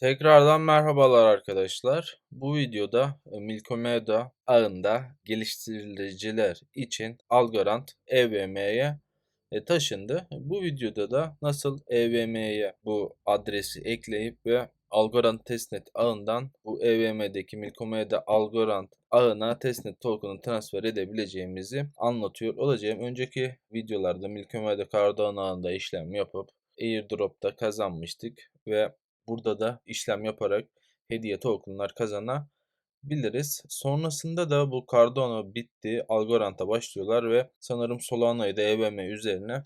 Tekrardan merhabalar arkadaşlar. Bu videoda e, Milkomeda ağında geliştiriciler için Algorand EVM'ye e, taşındı. Bu videoda da nasıl EVM'ye bu adresi ekleyip ve Algorand testnet ağından bu EVM'deki Milkomeda Algorand ağına testnet token'ı transfer edebileceğimizi anlatıyor olacağım. Önceki videolarda Milkomeda Cardano ağında işlem yapıp airdrop'ta kazanmıştık ve burada da işlem yaparak hediye tokenlar kazanabiliriz. Sonrasında da bu Cardano bitti. Algorand'a başlıyorlar ve sanırım Solana'yı da EVM üzerine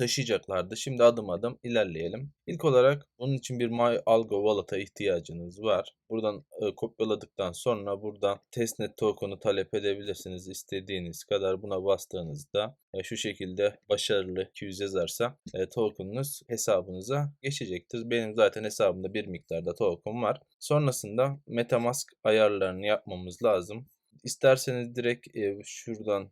taşıyacaklardı. Şimdi adım adım ilerleyelim. İlk olarak bunun için bir My Algo Wallet'a ihtiyacınız var. Buradan e, kopyaladıktan sonra buradan testnet token'ı talep edebilirsiniz istediğiniz kadar. Buna bastığınızda e, şu şekilde başarılı 200 yazarsa e, token'ınız hesabınıza geçecektir. Benim zaten hesabımda bir miktarda token var. Sonrasında MetaMask ayarlarını yapmamız lazım. İsterseniz direkt e, şuradan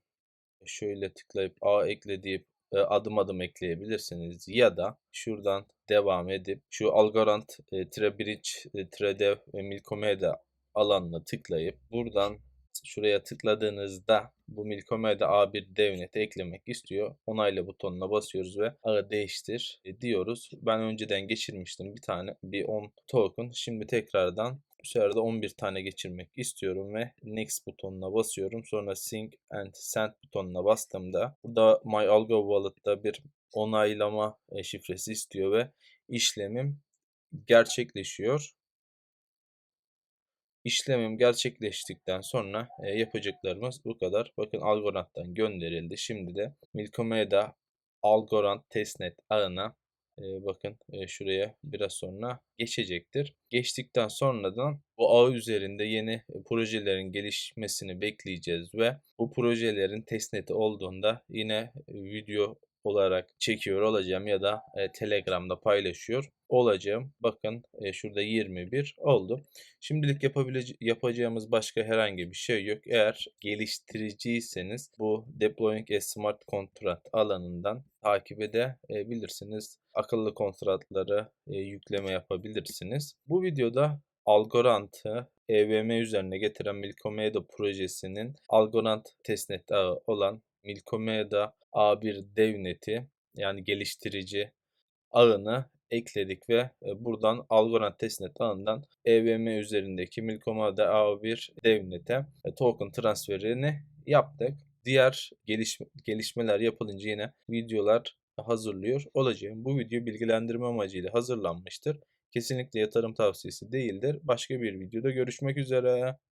şöyle tıklayıp A ekle deyip adım adım ekleyebilirsiniz. Ya da şuradan devam edip şu Algorand e, tire bridge e, dev Milkomeda alanına tıklayıp buradan şuraya tıkladığınızda bu Milkomeda A1 devneti eklemek istiyor. Onayla butonuna basıyoruz ve ağı değiştir diyoruz. Ben önceden geçirmiştim bir tane bir 10 token. Şimdi tekrardan bu sefer de 11 tane geçirmek istiyorum ve Next butonuna basıyorum. Sonra Sync and Send butonuna bastığımda burada My Algo Wallet'ta bir onaylama e, şifresi istiyor ve işlemim gerçekleşiyor. İşlemim gerçekleştikten sonra e, yapacaklarımız bu kadar. Bakın Algorand'dan gönderildi. Şimdi de Milkomeda Algorand testnet ağına bakın e, şuraya biraz sonra geçecektir. Geçtikten sonradan bu ağ üzerinde yeni projelerin gelişmesini bekleyeceğiz ve bu projelerin testneti olduğunda yine video olarak çekiyor olacağım ya da e, Telegram'da paylaşıyor olacağım. Bakın e, şurada 21 oldu. Şimdilik yapacağımız başka herhangi bir şey yok. Eğer geliştiriciyseniz bu Deploying a Smart Contract alanından takip edebilirsiniz. Akıllı kontratları e, yükleme yapabilirsiniz. Bu videoda Algorand'ı EVM üzerine getiren Milkomeda projesinin Algorand testnet ağı olan Milkomeda A1 devneti yani geliştirici ağını ekledik ve e, buradan Algorand testnet ağından EVM üzerindeki Milkomeda A1 devnete e, token transferini yaptık. Diğer geliş, gelişmeler yapılınca yine videolar hazırlıyor olacağım. Bu video bilgilendirme amacıyla hazırlanmıştır. Kesinlikle yatırım tavsiyesi değildir. Başka bir videoda görüşmek üzere.